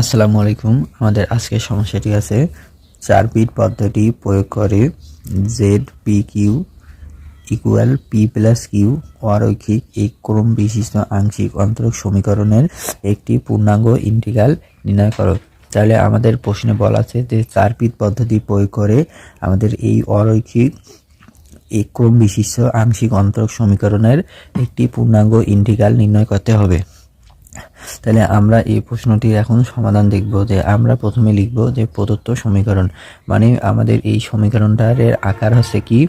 আসসালামু আলাইকুম। আমাদের আজকের সমস্যাটি আছে চার পিট পদ্ধতি প্রয়োগ করে Z P Q equal P plus Q অরৈখিক এক ক্রম বিশিষ্ট আংশিক অন্তরক সমীকরণের একটি পূর্ণাঙ্গ ইন্টিগ্রাল নির্ণয় করো। তাহলে আমাদের প্রশ্নে বলা আছে যে চার পিট পদ্ধতি প্রয়োগ করে আমাদের এই অরৈখিক এক ক্রম বিশিষ্ট আংশিক অন্তরক সমীকরণের একটি পূর্ণাঙ্গ ইন্টিগ্রাল নির্ণয় করতে হবে। তাহলে আমরা এই প্রশ্নটির এখন সমাধান দেখব যে আমরা প্রথমে লিখব যে প্রদত্ত সমীকরণ। মানে আমাদের এই সমীকরণটার আকার হচ্ছে কি?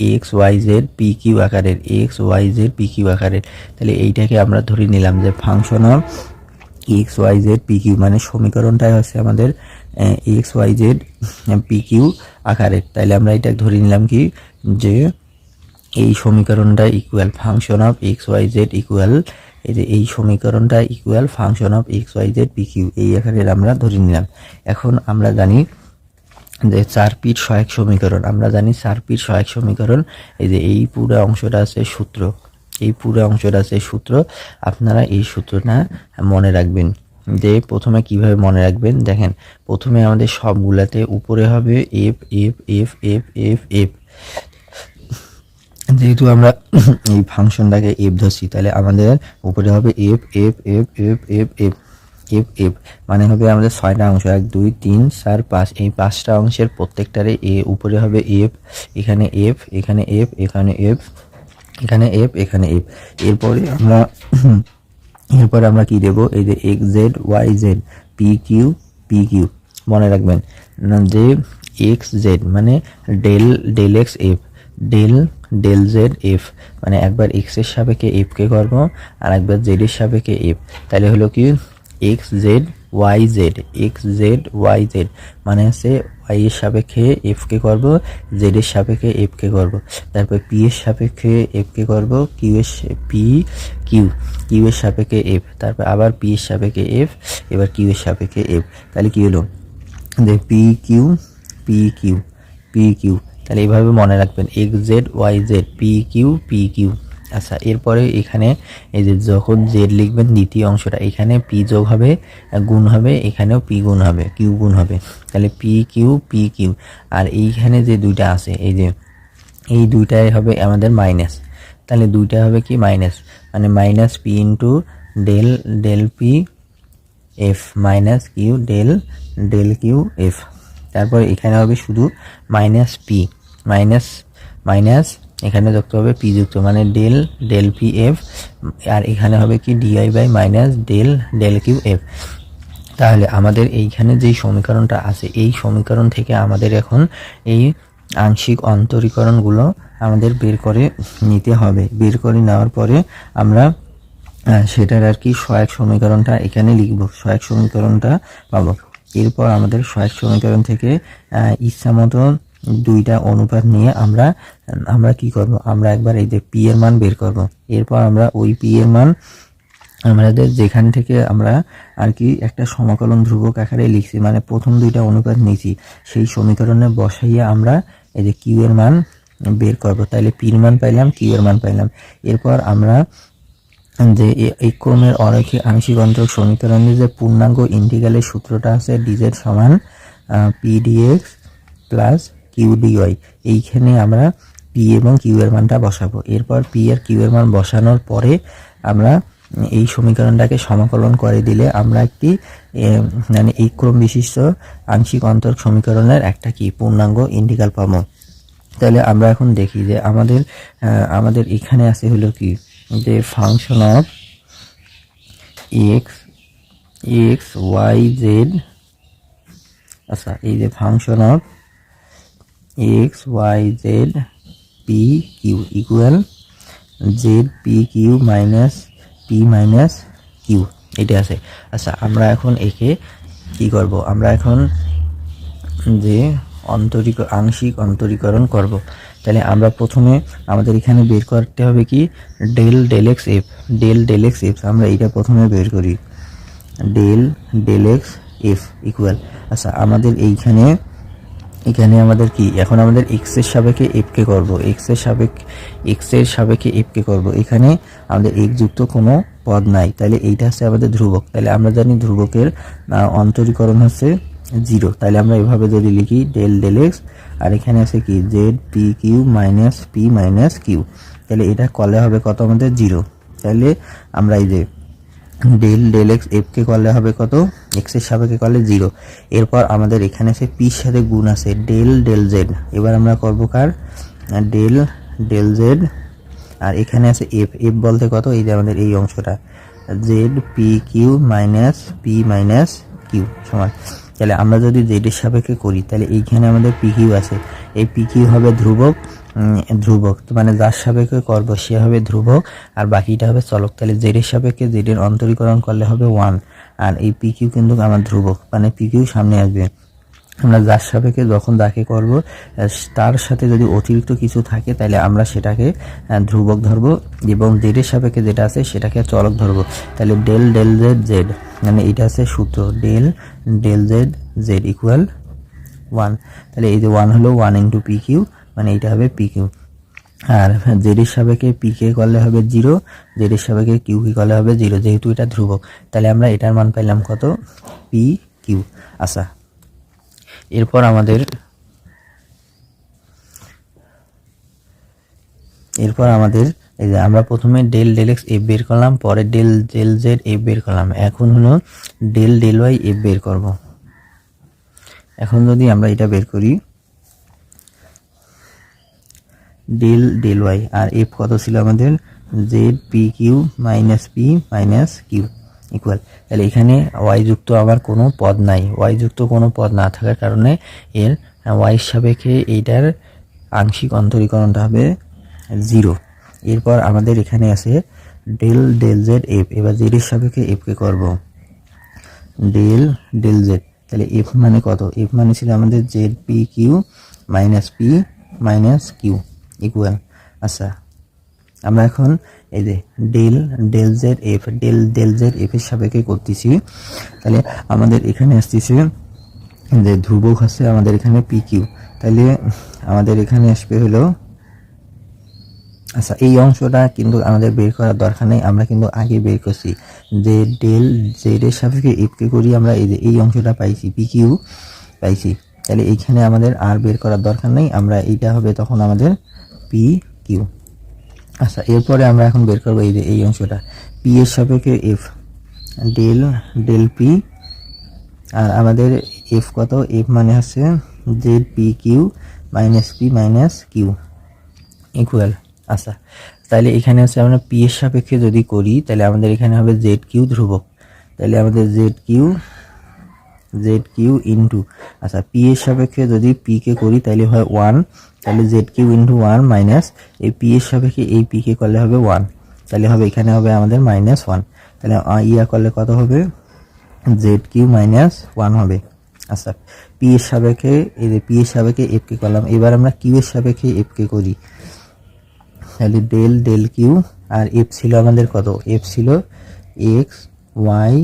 X Y Z P Q আকারের। X Y Z P Q আকারের। তাহলে এইটাকে আমরা ধরে নিলাম যে function of X Y Z P Q মানে সমীকরণটাই হচ্ছে আমাদের X Y Z P Q আকারের। তাহলে আমরা এটা ধরে নিলাম কি? যে এই সমীকরণটা equal function of X Y Z equal এই যে এই সমীকরণটা equal function of X Y Z P Q এই আকারের আমরা ধরে নিলাম। এখন আমরা জানি যে চার পিট সহায়ক সমীকরণ। আমরা জানি চার পিট সহায়ক সমীকরণ, এই যে এই পুরো অংশটা আছে সূত্র। এই পুরো অংশটা আছে সূত্র। আপনারা এই সূত্রটা মনে রাখবেন যে প্রথমে কীভাবে মনে রাখবেন? দেখেন, প্রথমে আমাদের সবগুলাতে উপরে হবে F F F F F F যেহেতু আমরা এই ফাংশনটাকে এফ ধরছি, তাহলে আমাদের উপরে হবে F F F F F F F F মানে হবে আমাদের ছয়টা অংশ, এক, দুই, তিন, চার, পাঁচ। এই পাঁচটা অংশের প্রত্যেকটারে এ উপরে হবে এফ এখানে এফ এখানে এফ এখানে এফ এখানে এফ এখানে এফ এরপরে আমরা এরপরে আমরা কি দেব? এই যে X Z Y Z P Q P Q মনে রাখবেন, যে এক্স জেড মানে del del X F del del Z F মানে একবার এক্সের সাপেক্ষে এফ কে করব আর একবার জেড এর সাপেক্ষে এফ তাহলে হলো কি? X Z Y Z X Z Y Z মানে হচ্ছে ওয়াই এর সাপেক্ষে এফ কে করব জেড এর সাপেক্ষে এফ কে করব তারপর পি এর সাপেক্ষে এফ কে করব কিউ এর পি কিউ কিউ এর সাপেক্ষে এফ তারপর আবার পি এর সাপেক্ষে এফ এবার কিউ এর সাপেক্ষে এফ তাহলে কি হলো? যে P Q P Q P Q তাহলে এইভাবে মনে রাখবেন X Z Y Z P Q P Q আচ্ছা এরপরে এখানে এই যে যখন জেড লিখবেন, দ্বিতীয় অংশটা, এখানে পি যোগ হবে, গুণ হবে, এখানেও পি গুণ হবে কিউ গুণ হবে। তাহলে পি কিউ পি কিউ আর এইখানে যে দুইটা আছে, এই যে এই দুইটাই হবে আমাদের মাইনাস তাহলে দুইটা হবে কি? মাইনাস মানে minus P into del del P F minus Q del del Q F তারপর এখানে হবে শুধু মাইনাস পি মাইনাস মাইনাস, এখানে যুক্ত হবে পি যুক্ত মানে ডেল ডেল পি এফ, আর এখানে হবে কি DI by minus del del Q F. তাহলে আমাদের এইখানে যেই সমীকরণটা আছে, এই সমীকরণ থেকে আমাদের এখন এই আংশিক অন্তরীকরণগুলো আমাদের বের করে নিতে হবে। বের করে নেওয়ার পরে আমরা সেটার আর কি সহায়ক সমীকরণটা এখানে লিখব। সহায়ক সমীকরণটা পাবো। এরপর আমাদের সহায়ক সমীকরণ থেকে ইচ্ছা মতো দুইটা অনুপাত নিয়ে আমরা আমরা কি করব? আমরা একবার এই যে পি এর মান বের করব। এরপর আমরা ওই পি এর মান আমাদের যেখান থেকে আমরা আর কি একটা সমাকলন ধ্রুবক আকারে লিখছি মানে প্রথম দুইটা অনুপাত নিয়েছি, সেই সমীকরণে বসাইয়া আমরা এই যে কিউ এর মান বের করব। তাইলে পির মান পাইলাম কিউ এর মান পাইলাম। এরপর আমরা যে এই ক্রমের অরৈখিক আংশিক অন্তরক সমীকরণের যে পূর্ণাঙ্গ ইন্টিগ্রালের সূত্রটা আছে ডিজেড সমান পিডিএক্স প্লাস কিউ এইখানে আমরা পি এবং কিউ এর মানটা বসাবো। এরপর পি আর কিউ এর মান বসানোর পরে আমরা এই সমীকরণটাকে সমাকলন করে দিলে আমরা একটি মানে এই ক্রম বিশিষ্ট আংশিক অন্তর সমীকরণের একটা কি? পূর্ণাঙ্গ ইন্টিগ্রাল পাবো। তাহলে আমরা এখন দেখি যে আমাদের আমাদের এখানে আছে হলো কি? যে function of X X Y Z আচ্ছা এই যে function of X Y Z P Q equal Z P Q minus P minus Q এটা আছে। আচ্ছা আমরা এখন একে কি করব? আমরা এখন যে অন্তরিক, আংশিক অন্তরীকরণ করব। তাহলে আমরা প্রথমে আমাদের এখানে বের করতে হবে কি? Del del X, F. Del del X, F. আমরা এইটা প্রথমে বের করি। Del del X, F equal আচ্ছা আমাদের এইখানে এখানে আমাদের কি? এখন আমাদের এক্সের সাপেক্ষে এফ কে করব। এক্সের সাপেক্ষে এক্সের সাপেক্ষে এফ কে করব। এখানে আমাদের এক যুক্ত কোনো পদ নাই। তাহলে এইটা হচ্ছে আমাদের ধ্রুবক। তাহলে আমরা জানি ধ্রুবকের অন্তরীকরণ হচ্ছে জিরো তাহলে আমরা এভাবে যদি লিখি ডেল ডেল এক্স আর এখানে আছে কি? Z P Q minus P minus Q তাহলে এটা কলে হবে কত আমাদের? জিরো তাহলে আমরা এই যে ডেল ডেল এক্স এফ কে করলে হবে কত? এক্সের সাপেক্ষে করলে জিরো এরপর আমাদের এখানে আছে পির সাথে গুণ আছে ডেল ডেল জেড এবার আমরা করব কার? ডেল ডেল জেড আর এখানে আছে এফ এফ বলতে কত? এই যে আমাদের এই অংশটা। Z P Q minus P minus Q সমান। তাহলে আমরা যদি জেড এর সাপেক্ষে করি, তাহলে এইখানে আমাদের পি কিউ আছে। এই পি কিউ হবে ধ্রুবক। ধ্রুবক। মানে যার সাপেক্ষে করব, সে হবে ধ্রুবক, আর বাকিটা হবে চলক। তাহলে জেড এর সাপেক্ষে জেডের অন্তরীকরণ করলে হবে ওয়ান আর এই পি কিউ কিন্তু আমার ধ্রুবক মানে পিকিউ সামনে আসবে। আমরা যার সাপেক্ষে যখন যাকে করব তার সাথে যদি অতিরিক্ত কিছু থাকে, তাহলে আমরা সেটাকে ধ্রুবক ধরবো, এবং জেডের সাপেক্ষে যেটা আছে, সেটাকে চলক ধরবো। তাহলে ডেল ডেল জেড জেড মানে এটা আছে সূত্র del del Z Z equal one তাহলে এই যে ওয়ান হলো ওয়ান ইন্টু পি কিউ মানে এইটা হবে পি কিউ আর জেডের সাপেক্ষে পি কে করলে হবে জিরো জেডের সাপেক্ষে কিউ কি করলে হবে জিরো যেহেতু এটা ধ্রুবক। তাহলে আমরা এটার মান পাইলাম কত? পি কিউ আচ্ছা। এরপর আমাদের এরপর আমাদের এই যে আমরা প্রথমে ডেল ডেল এক্স এফ বের করলাম, পরে ডেল ডেল জেড এফ বের করলাম। এখন হলো ডেল ডেল ওয়াই এফ বের করব। এখন যদি আমরা এটা বের করি ডেল ডেল ওয়াই আর এফ কত ছিল আমাদের? Z P Q minus P minus Q equal তাহলে এখানে ওয়াই যুক্ত আবার কোনো পদ নাই। ওয়াই যুক্ত কোনো পদ না থাকার কারণে এর ওয়াই সাপেক্ষে এইটার আংশিক অন্তরীকরণটা হবে জিরো এরপর আমাদের এখানে আছে ডেল ডেল জেড এফ এবার জেডের সাপেক্ষে এফকে করব। ডেল ডেল জেড তাহলে এফ মানে কত? এফ মানে ছিল আমাদের Z P Q minus P minus Q equal আচ্ছা আমরা এখন এই যে del del Z F del del Z F এর সাপেক্ষে করতেছি। তাহলে আমাদের এখানে আসতেছে যে ধ্রুবক আছে আমাদের এখানে পি কিউ তাহলে আমাদের এখানে আসবে হলো আচ্ছা এই অংশটা কিন্তু আমাদের বের করার দরকার নেই, আমরা কিন্তু আগে বের করছি। যে ডেল জেড এর সাপেক্ষে এফকে করি আমরা এই যে এই অংশটা পাইছি পি কিউ পাইছি। তাহলে এইখানে আমাদের আর বের করার দরকার নেই, আমরা এইটা হবে তখন আমাদের পি কিউ আচ্ছা এরপরে আমরা এখন বের করব এই যে এই অংশটা। পি এর সাপেক্ষে এফ ডেল ডেল পি আর আমাদের এফ কত? এফ মানে হচ্ছে Z P Q minus P minus Q equal আচ্ছা তাহলে এখানে হচ্ছে আমরা পি এর সাপেক্ষে যদি করি, তাহলে আমাদের এখানে হবে জেড কিউ ধ্রুবক। তাহলে আমাদের Z Q Z Q into আচ্ছা পি এর সাপেক্ষে যদি পি কে করি, তাহলে হয় ওয়ান তাহলে Z Q into one minus এই পি এর সাপেক্ষে এই পি কে করলে হবে ওয়ান তাহলে হবে এখানে হবে আমাদের মাইনাস ওয়ান তাহলে ইয়া করলে কত হবে? জেড কিউ মাইনাস ওয়ান হবে। আচ্ছা পি এর সাপেক্ষে, এই যে পি এর সাপেক্ষে এফ কে করলাম। এবার আমরা কিউ এর সাপেক্ষে এফ কে করি। তাহলে ডেল ডেল কিউ আর এফ ছিল আমাদের কত? এফ ছিল এক্স ওয়াই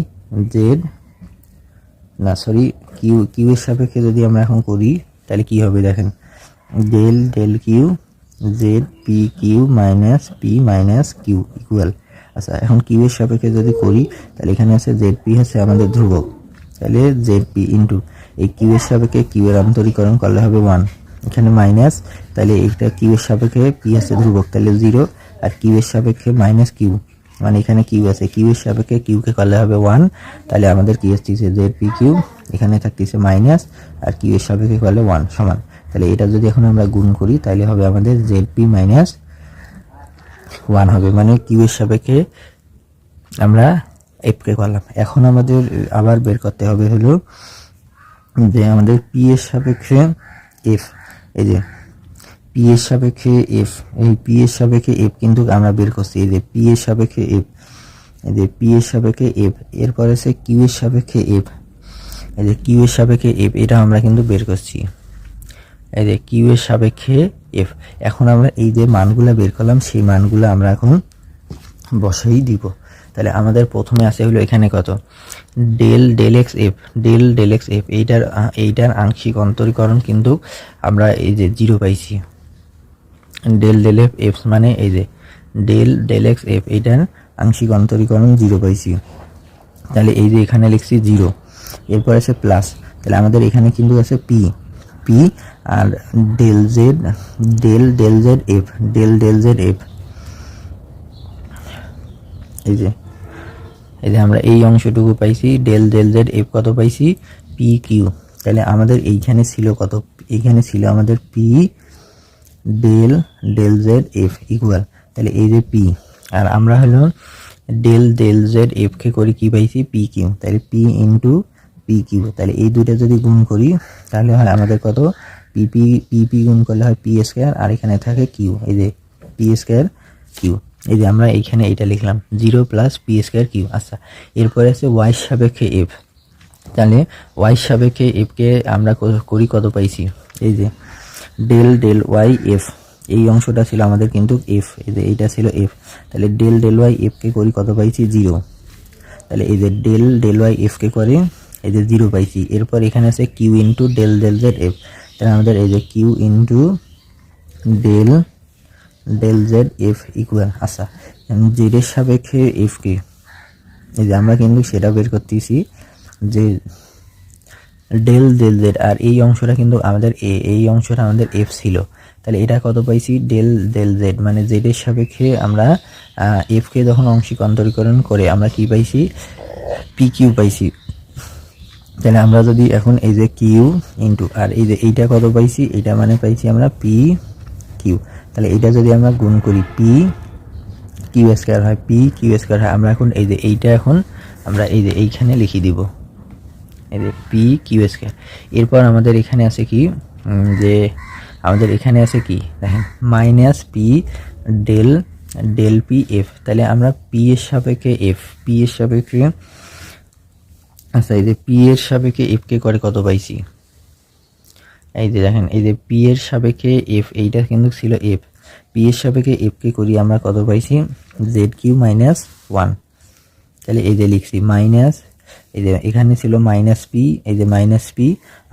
জেড না সরি কিউ কিউ এর সাপেক্ষে যদি আমরা এখন করি, তাহলে কি হবে দেখেন? Del del Q Z P Q minus P minus Q equal আচ্ছা এখন কিউ এর সাপেক্ষে যদি করি, তাহলে এখানে আছে জেড পি হচ্ছে আমাদের ধ্রুবক। তাহলে জেড পি ইন্টু এই কিউ এর সাপেক্ষে কিউ এর অন্তরীকরণ করলে হবে ওয়ান এখানে মাইনাস তাহলে এইটা কিউ এর সাপেক্ষে পি আছে ধ্রুবক, তাহলে জিরো আর কিউ এর সাপেক্ষে মাইনাস কিউ মানে এখানে কিউ আছে। কিউ এর সাপেক্ষে কিউ কে করলে হবে ওয়ান তাহলে আমাদের কি আসতেছে? জেড পি কিউ এখানে থাকতেছে মাইনাস আর কিউ এর সাপেক্ষে করলে ওয়ান সমান। তাহলে এটা যদি এখন আমরা গুণ করি, তাহলে হবে আমাদের জেড পি মাইনাস ওয়ান হবে। মানে কিউ এর সাপেক্ষে আমরা এফ কে করলাম এখন আমাদের আবার বের করতে হবে হলো যে আমাদের পি এর সাপেক্ষে এফ এই যে পি এর সাপেক্ষে এফ এই পি এর সাপেক্ষে এফ কিন্তু আমরা বের করছি। এই যে পি এর সাপেক্ষে এফ এই যে পি এর সাপেক্ষে এফ এরপর আছে কিউ এর সাপেক্ষে এফ এই যে কিউ এর সাপেক্ষে এফ এটা আমরা কিন্তু বের করছি। এই যে কিউ এর সাপেক্ষে এফ এখন আমরা এই যে মানগুলো বের করলাম, সেই মানগুলো আমরা এখন বসেই দিব। তাহলে আমাদের প্রথমে আছে হলো এখানে কত? Del del X F del del X F এইটার এইটার আংশিক অন্তরীকরণ কিন্তু আমরা এই যে জিরো পাইছি। ডেল ডেল এফ এফ মানে এই যে ডেল ডেল এক্স এফ এইটার আংশিক অন্তরীকরণ জিরো পাইছি। তাহলে এই যে এখানে লিখছি জিরো, এরপর আছে প্লাস। তাহলে আমাদের এখানে কিন্তু আছে P P R del Z del del Z F del del Z F এই যে এই যে আমরা এই অংশটুকু পাইছি ডেল ডেল জেড এফ কত পাইছি? পি কিউ তাহলে আমাদের এইখানে ছিল কত? এইখানে ছিল আমাদের P del del Z F equal তাহলে এই যে পি আর আমরা হলো ডেল ডেল জেড এফ কে করি কি পাইছি? পি কিউ তাহলে পি ইন্টু পি কিউ তাহলে এই দুটো যদি গুণ করি, তাহলে হয় আমাদের কত? পি পি পি পি গুণ করলে হয় পি স্কোয়ার আর এখানে থাকে কিউ এই যে পি স্কোয়ার কিউ এই যে আমরা এইখানে এটা লিখলাম zero plus P square Q আচ্ছা। এরপরে আছে ওয়াই সাপেক্ষে এফ তাহলে ওয়াই সাপেক্ষে এফকে আমরা করি কত পাইছি? এই যে ডেল ডেল ওয়াই এফ এই অংশটা ছিল আমাদের কিন্তু এফ এই যে এইটা ছিল এফ তাহলে ডেল ডেল ওয়াই এফকে করি কত পাইছি? জিরো তাহলে এই যে ডেল ডেল ওয়াই এফকে করে এই যে জিরো পাইছি। এরপর এখানে আছে Q into del del Z F তাহলে আমাদের এই যে Q into del del Z F equal আচ্ছা জেডের সাপেক্ষে এফ কে? এই যে আমরা কিন্তু সেটা বের করতেছি যে ডেল ডেল জেড আর এই অংশটা কিন্তু আমাদের এ এই অংশটা আমাদের এফ ছিল। তাহলে এটা কত পাইছি? ডেল ডেল জেড মানে জেড এর সাপেক্ষে আমরা এফ কে যখন আংশিক অন্তরীকরণ করে আমরা কি পাইছি? পি কিউ পাইছি। তাহলে আমরা যদি এখন এই যে কিউ ইন্টু আর এই যে এইটা কত পাইছি? এটা মানে পাইছি আমরা পি কিউ তাহলে এটা যদি আমরা গুণ করি পি কিউ স্কোয়ার হয় পি কিউ স্কোয়ার হয়, আমরা এখন এই যে এইটা এখন আমরা এই যে এইখানে লিখে দিব। এই যে পি কিউ স্কোয়ার এরপর আমাদের এখানে আছে কি? যে আমাদের এখানে আছে কি? দেখেন minus P del del P F তাহলে আমরা পি এর সাপেক্ষে এফ পি এর সাপেক্ষে আচ্ছা এই যে পি এর সাপেক্ষে এফ কে করে কত পাইছি? এই যে দেখেন, এই যে পি এর সাপেক্ষে এফ এইটা কিন্তু ছিল এফ পি এর সাপেক্ষে এফ কে করি আমরা কত পাইছি? জেড কিউ মাইনাস ওয়ান তাহলে এই যে লিখছি মাইনাস এই যে এখানে ছিল মাইনাস পি এই যে মাইনাস পি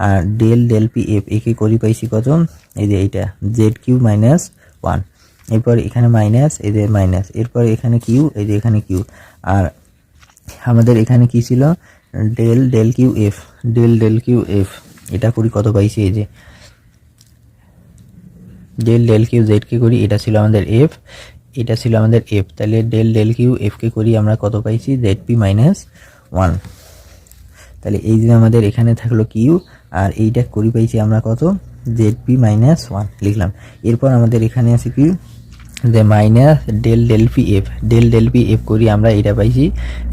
আর ডেল ডেল পি এফ একে করি পাইছি কত? এই যে এইটা জেড কিউ মাইনাস ওয়ান এরপর এখানে মাইনাস এই যে মাইনাস এরপর এখানে কিউ এই যে এখানে কিউ আর আমাদের এখানে কি ছিল? Del del Q F del del Q F এটা করি কত পাইছি এই যে? ডেল ডেল কিউ জেড কে করি, এটা ছিল আমাদের এফ এটা ছিল আমাদের এফ তাহলে ডেল ডেল কিউ এফ কে করি আমরা কত পাইছি? জেড পি মাইনাস ওয়ান তাহলে এই যে আমাদের এখানে থাকল কিউ আর এইটা করি পাইছি আমরা কত? জেড পি মাইনাস ওয়ান লিখলাম। এরপর আমাদের এখানে আছে কি যে minus del del P F del del P F করি আমরা এইটা পাইছি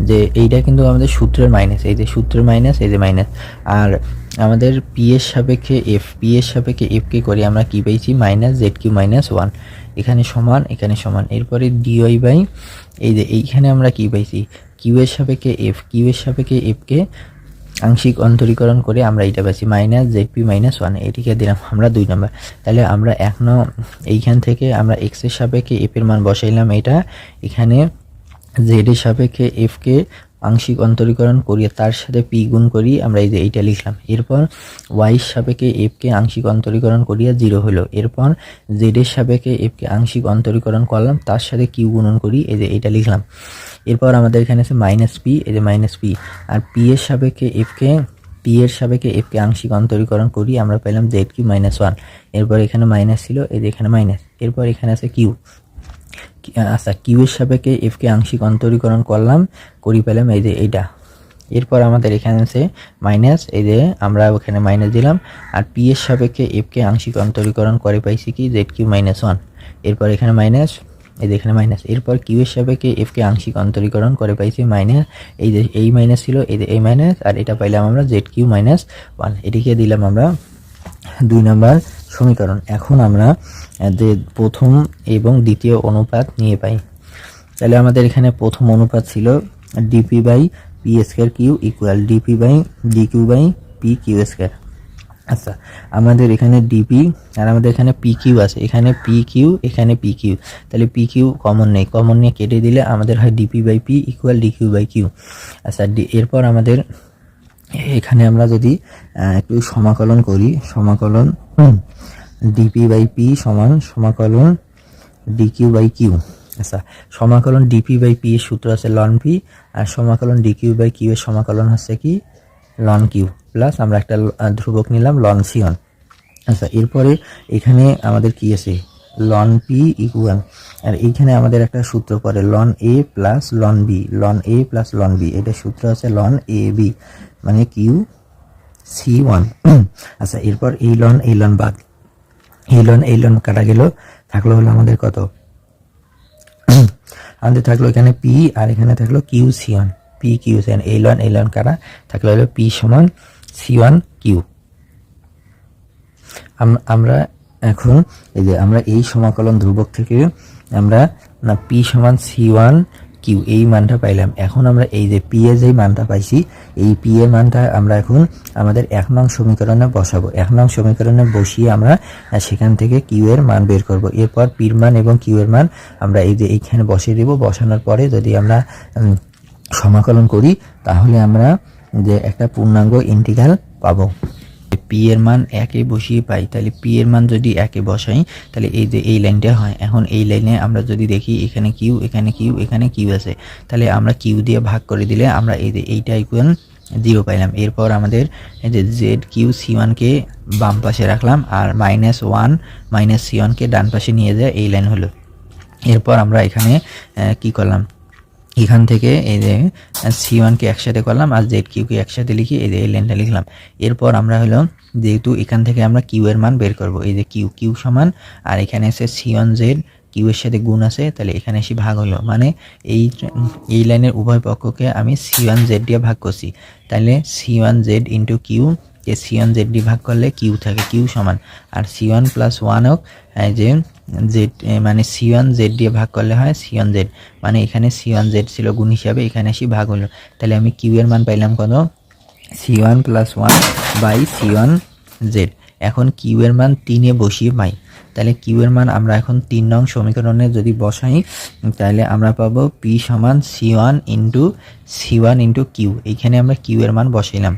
যে এইটা কিন্তু আমাদের সূত্রের মাইনাস এই যে সূত্রের মাইনাস এই যে মাইনাস আর আমাদের পি এর সাপেক্ষে এফ পি এর সাপেক্ষে এফ কে করি আমরা কি পাইছি? Minus Z Q minus one এখানে সমান এখানে সমান। এরপরে ডিওয়াই বাই, এই যে এইখানে আমরা কি পাইছি? কিউ এর সাপেক্ষে এফ কিউ এর সাপেক্ষে এফ কে আংশিক অন্তরীকরণ করে আমরা এইটা পাচ্ছি minus Z P minus one এটিকে দিলাম আমরা দুই নম্বর তাহলে আমরা এক এইখান থেকে আমরা এক্সের সাপেক্ষে এফ এর মান বসাইলাম এটা, এখানে জেড এর সাপেক্ষে এফ কে আংশিক অন্তরীকরণ করিয়ে তার সাথে পি গুণ করি আমরা এই যে এইটা লিখলাম। এরপর ওয়াই এর সাপেক্ষে এফ কে আংশিক অন্তরীকরণ করিয়া জিরো হলো। এরপর জেড এর সাপেক্ষে এফ কে আংশিক অন্তরীকরণ করলাম, তার সাথে কিউ গুণন করি, এই যে এইটা লিখলাম। এরপর আমাদের এখানে আছে মাইনাস পি এই যে মাইনাস পি আর পি এর সাপেক্ষে এফ কে পি এর সাপেক্ষে এফ কে আংশিক অন্তরীকরণ করি, আমরা পেলাম জেড কিউ মাইনাস ওয়ান এরপর এখানে মাইনাস ছিল, এই যে এখানে মাইনাস এরপর এখানে আছে কিউ আচ্ছা কিউ এর সাপেক্ষে এফ কে আংশিক অন্তরীকরণ করলাম, করি পেলাম এই যে এইটা। এরপর আমাদের এখানে আছে মাইনাস এই যে আমরা ওখানে মাইনাস দিলাম, আর পি এর সাপেক্ষে এফ কে আংশিক অন্তরীকরণ করে পাইছি কি? জেড কিউ মাইনাস ওয়ান এরপর এখানে মাইনাস এই যে এখানে মাইনাস এরপর কিউ এর সাপেক্ষে এফ কে আংশিক অন্তরীকরণ করে পাইছি মাইনাস এই যে এই মাইনাস ছিল, এই এই মাইনাস আর এটা পাইলাম আমরা জেড কিউ মাইনাস ওয়ান এটিকে দিলাম আমরা দুই নম্বর সমীকরণ। এখন আমরা যে প্রথম এবং দ্বিতীয় অনুপাত নিয়ে পাই। তাহলে আমাদের এখানে প্রথম অনুপাত ছিল D P by P square Q equal D P by D Q by P Q square আচ্ছা আমাদের এখানে ডিপি আর আমাদের এখানে পি কিউ আছে। এখানে পি কিউ এখানে পি কিউ তাহলে পি কিউ কমন নেই। কমন নিয়ে কেটে দিলে আমাদের হয় D P by P equal D Q by Q আচ্ছা এরপর আমাদের এখানে আমরা যদি একটু সমাকলন করি, সমাকলন ডিপি বাই পি সমান সমাকলন ডি কিউ বাই কিউ আচ্ছা সমাকলন ডিপি বাই পি এর সূত্র আছে লন পি আর সমাকলন ডিকিউ বাই কিউ এর সমাকলন হচ্ছে কি? লন কিউ, প্লাস আমরা একটা ধ্রুবক নিলাম লন সিয়ন। আচ্ছা এরপরে এখানে আমাদের কি আছে? লন পি ইকুয়াল আর এইখানে আমাদের একটা সূত্র পড়ে ln A plus ln B. Ln A plus ln B, এটা সূত্র আছে লন এ বি মানে কিউ সি ওয়ান। আচ্ছা এরপর এই লন এই লন বাদ। এই লন এই লন কাটা গেল, থাকল হলো আমাদের কত? আমাদের থাকল এখানে পি, আর এখানে থাকল Q C one. P Q C one এই লন এই লন কাটা থাকল হলো পি সমান সি ওয়ান কিউ আম- আমরা এখন এই যে আমরা এই সমাকলন ধ্রুবক থেকে আমরা না পি সমান সি ওয়ান কিউ এই মানটা পাইলাম। এখন আমরা এই যে পি এর যে মানটা পাইছি, এই পি এর মানটা আমরা এখন আমাদের এক নং সমীকরণে বসাবো। এক নং সমীকরণে বসিয়ে আমরা সেখান থেকে কিউ এর মান বের করব। এরপর পির মান এবং কিউ এর মান আমরা এই যে এইখানে বসিয়ে দেব। বসানোর পরে যদি আমরা সমাকলন করি, তাহলে আমরা যে একটা পূর্ণাঙ্গ ইন্টিগ্রাল পাবো। পি এর মান একে বসিয়ে পাই, তাহলে পি এর মান যদি একে বসাই, তাহলে এই যে এই লাইনটা হয়, এখন এই লাইনে আমরা যদি দেখি এখানে কিউ এখানে কিউ এখানে কিউ আছে, তাহলে আমরা কিউ দিয়ে ভাগ করে দিলে আমরা এই যে এইটা ইকুয়াল জিরো পাইলাম। এরপর আমাদের এই যে জেড কিউ সি ওয়ানকে বাম পাশে রাখলাম, আর মাইনাস ওয়ান মাইনাস সি ওয়ানকে ডান পাশে নিয়ে যায়, এই লাইন হলো। এরপর আমরা এখানে কি করলাম? এখান থেকে এই যে সি ওয়ানকে একসাথে করলাম আর জেড কিউকে একসাথে লিখি এই যে এই লাইনটা লিখলাম। এরপর আমরা হলো যেহেতু এখান থেকে আমরা কিউ এর মান বের করব, এই যে কিউ কিউ সমান, আর এখানে আছে সি ওয়ান জেড কিউ এর সাথে গুণ আছে, তাহলে এখানে এসে ভাগ হলো। মানে এই এই লাইনের উভয় পক্ষকে আমি সি ওয়ান জেড দিয়ে ভাগ করছি। তাহলে C one Z into Q যে সি ওয়ান জেড দিয়ে ভাগ করলে কিউ থাকে কিউ সমান। আর সি ওয়ান প্লাস ওয়ান হোক যে জেড মানে সি ওয়ান জেড দিয়ে ভাগ করলে হয় সি ওয়ান জেড মানে এখানে সি ওয়ান জেড ছিল গুণ হিসাবে, এখানে এসে ভাগ হলো। তাহলে আমি কিউ এর মান পাইলাম কত? C one plus one by C one Z এখন কিউ এর মান তিনে বসিয়ে পাই। তাহলে কিউ এর মান আমরা এখন তিন নং সমীকরণে যদি বসাই, তাহলে আমরা পাবো পি সমান C one into C one into Q এইখানে আমরা কিউ এর মান বসাইলাম।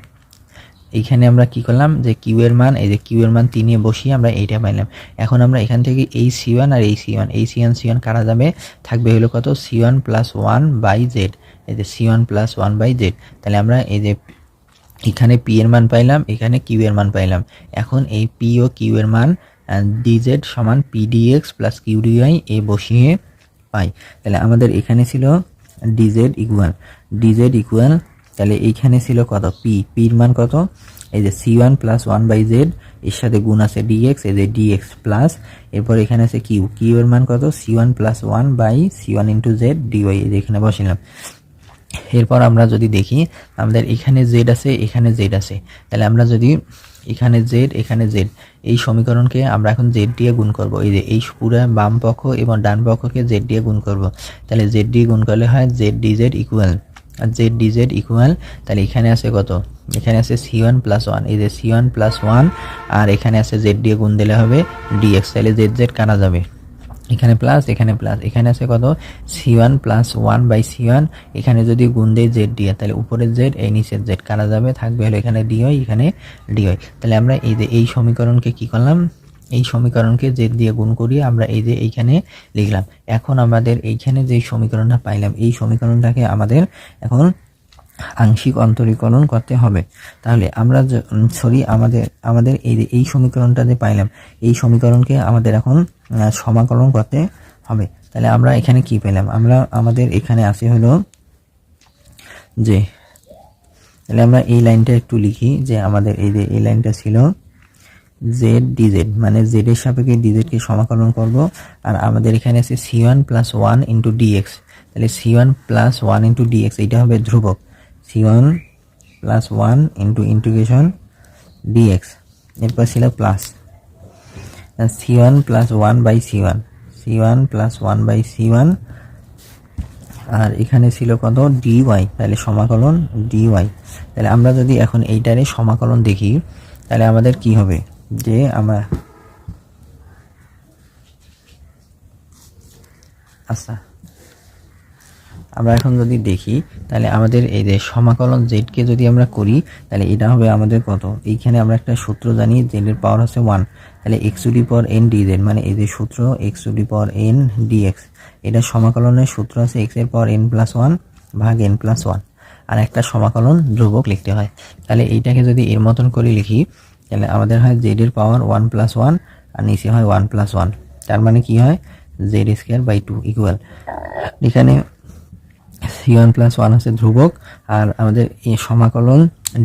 এইখানে আমরা কি করলাম? যে কিউ এর মান, এই যে কিউ এর মান তিনে বসিয়ে আমরা এইটা পাইলাম। এখন আমরা এখান থেকে এই সি ওয়ান আর এই সি ওয়ান এই সি ওয়ান সি ওয়ান কাটা যাবে? থাকবে হলো কত? C one plus one by Z এই যে C one plus one by Z তাহলে আমরা এই যে এখানে পি এর মান পাইলাম, এখানে কিউ এর মান পাইলাম। এখন এই পি ও কিউ এর মান ডিজেড সমান P D X plus Q D Y এ বসিয়ে পাই। তাহলে আমাদের এখানে ছিল ডিজেড ইকুয়াল ডিজেড ইকুয়াল তাহলে এইখানে ছিল কত? পি পির মান কত? এই যে C one plus one by Z এর সাথে গুণ আছে ডিএক্স এই যে ডিএক্স প্লাস এরপর এখানে আছে কিউ কিউ এর মান কত? C one plus one by C one into Z D Y এই যে এখানে বসিলাম। এরপর আমরা যদি দেখি, আমাদের এখানে জেড আছে, এখানে জেড আছে। তাহলে আমরা যদি এখানে জেড এখানে জেড এই সমীকরণকে আমরা এখন জেড দিয়ে গুণ করব। এই যে এই পুরো বাম পক্ষ এবং ডান পক্ষকে জেড দিয়ে গুণ করব। তাহলে জেড দিয়ে গুণ করলে হয় জেড ডি জেড ইকুয়াল আর জেড ডি জেড ইকুয়াল তাহলে এখানে আছে কত? এখানে আছে সি ওয়ান প্লাস ওয়ান এই যে সি ওয়ান প্লাস ওয়ান আর এখানে আছে জেড দিয়ে গুণ দিলে হবে ডিএক্স তাহলে জেড জেড কানা যাবে। এখানে প্লাস এখানে প্লাস এখানে আছে কত? C one plus one by C one এখানে যদি গুণ দেয় জেড দিয়ে, তাহলে উপরের জেড এই নিচের জেড কাটা যাবে। থাকবে হলো এখানে ডি হয় এখানে ডি হয় তাহলে আমরা এই যে এই সমীকরণকে কি করলাম? এই সমীকরণকে জেড দিয়ে গুণ করিয়ে আমরা এই যে এইখানে লিখলাম। এখন আমাদের এইখানে যে সমীকরণটা পাইলাম, এই সমীকরণটাকে আমাদের এখন আংশিক অন্তরীকরণ করতে হবে। তাহলে আমরা সরি, আমাদের আমাদের এই যে, এই সমীকরণটা যে পাইলাম, এই সমীকরণকে আমাদের এখন সমাকলন করতে হবে। তাহলে আমরা এখানে কি পেলাম? আমরা, আমাদের এখানে আছে হলো যে, তাহলে আমরা এই লাইনটা একটু লিখি যে আমাদের এই যে, এই লাইনটা ছিল জেড ডিজেড মানে জেড এর সাপেক্ষে ডিজেডকে সমাকলন করব। আর আমাদের এখানে আছে C one plus one into D X তাহলে C one plus one into D X এইটা হবে ধ্রুবক। C one plus one into integration D X এরপর ছিল plus C one plus one by C one C one plus one by C one আর এখানে ছিল কত? D Y তাহলে সমাকলন ডি ওয়াই তাহলে আমরা যদি এখন এইটারে সমাকলন দেখি, তাহলে আমাদের কি হবে? যে আমরা আচ্ছা আমরা এখন যদি দেখি, তাহলে আমাদের এই যে সমাকলন জেডকে যদি আমরা করি, তাহলে এটা হবে আমাদের কত? এইখানে আমরা একটা সূত্র জানি জেডের পাওয়ার হচ্ছে ওয়ান তাহলে X to the power N D Z মানে এই যে সূত্র X to the power N D X এটা সমাকলনের সূত্র আছে এক্সের পাওয়ার এন প্লাস ওয়ান ভাগ এন প্লাস ওয়ান আর একটা সমাকলন ধ্রুবক লিখতে হয়। তাহলে এইটাকে যদি এর মতন করে লিখি তাহলে আমাদের হয় জেড এর পাওয়ার ওয়ান প্লাস ওয়ান আর নিচে হয় ওয়ান প্লাস ওয়ান তার মানে কি হয়? Z square by two equal এখানে সি ওয়ান প্লাস ওয়ান হচ্ছে ধ্রুবক আর আমাদের এই সমাকলন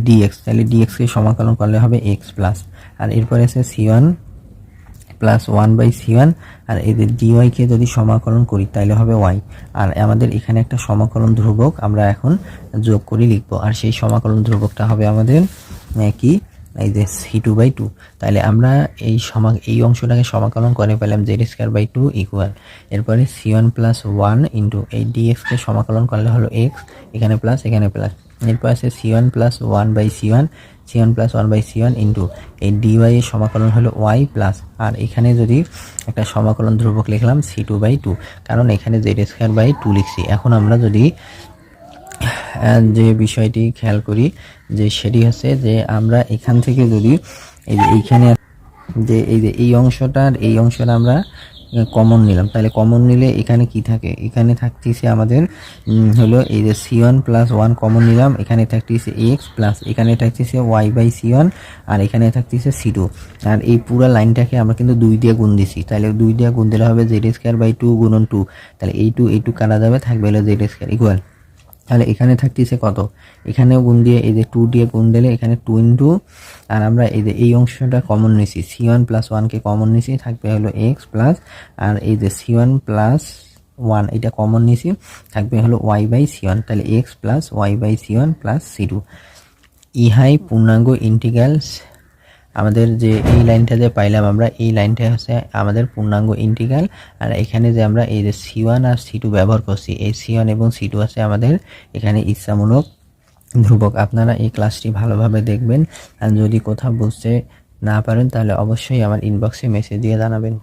ডিএক্স তাহলে ডিএক্সকে সমাকলন করলে হবে এক্স প্লাস আর এরপরে আছে C one plus one by C one আর এদের ডিওয়াইকে যদি সমাকলন করি, তাহলে হবে ওয়াই আর আমাদের এখানে একটা সমাকলন ধ্রুবক আমরা এখন যোগ করে লিখব। আর সেই সমাকলন ধ্রুবকটা হবে আমাদের কি? এই যে সি টু বাই টু তাহলে আমরা এই সমা, এই অংশটাকে সমাকলন করে পেলাম Z square by two equal এরপরে C one plus one into এই ডিএক্সকে সমাকলন করলে হলো এক্স এখানে প্লাস এখানে প্লাস এরপর আছে C one plus one by C one C one plus one by C one into এই ডিওয়াই এর সমাকলন হলো ওয়াই প্লাস আর এখানে যদি একটা সমাকলন ধ্রুবক লিখলাম সি টু বাই টু কারণ এখানে জেড স্কোয়ার বাই টু লিখছি। এখন আমরা যদি যে বিষয়টি খেয়াল করি, যে সেটি হচ্ছে যে আমরা এখান থেকে যদি এই যে এইখানে যে এই যে এই অংশটার, এই অংশটা আমরা কমন নিলাম। তাহলে কমন নিলে এখানে কি থাকে? এখানে থাকতেছে আমাদের হলো এই যে C one plus one common নিলাম। এখানে থাকতেছে এক্স প্লাস এখানে থাকতেছে ওয়াই বাই সি ওয়ান আর এখানে থাকতেছে সি টু আর এই পুরো লাইনটাকে আমরা কিন্তু দুই দিয়ে গুণ দিছি। তাহলে দুই দিয়ে গুণ দিলে হবে জেড স্কোয়ার বাই টু গুণন টু তাহলে এই টু এই টু কাটা যাবে, থাকবে হলো জেড স্কোয়ার ইকুয়াল তাহলে এখানে থাকতেছে কত? এখানেও গুণ দিয়ে এই যে টু দিয়ে গুণ দিলে এখানে টু ইন্টু আর আমরা এই যে এই অংশটা কমন নিছি। সি ওয়ান প্লাস ওয়ানকে কমন নিছি, থাকবে হলো এক্স প্লাস আর এই যে সি ওয়ান প্লাস ওয়ান এটা কমন নিছি, থাকবে হলো ওয়াই বাই সি ওয়ান তাহলে X plus Y by C one plus C two ইহাই পূর্ণাঙ্গ ইন্টিগ্রালস আমাদের যে এই লাইনটা যে পাইলাম আমরা, এই লাইনটা হচ্ছে আমাদের পূর্ণাঙ্গ ইন্টিগ্রাল আর এখানে যে আমরা এই যে সি ওয়ান আর সি টু ব্যবহার করছি, এই সি ওয়ান এবং সি টু আছে আমাদের এখানে ইচ্ছামূলক ধ্রুবক। আপনারা এই ক্লাসটি ভালোভাবে দেখবেন। আর যদি কোথাও বুঝতে না পারেন, তাহলে অবশ্যই আমার ইনবক্সে মেসেজ দিয়ে জানাবেন।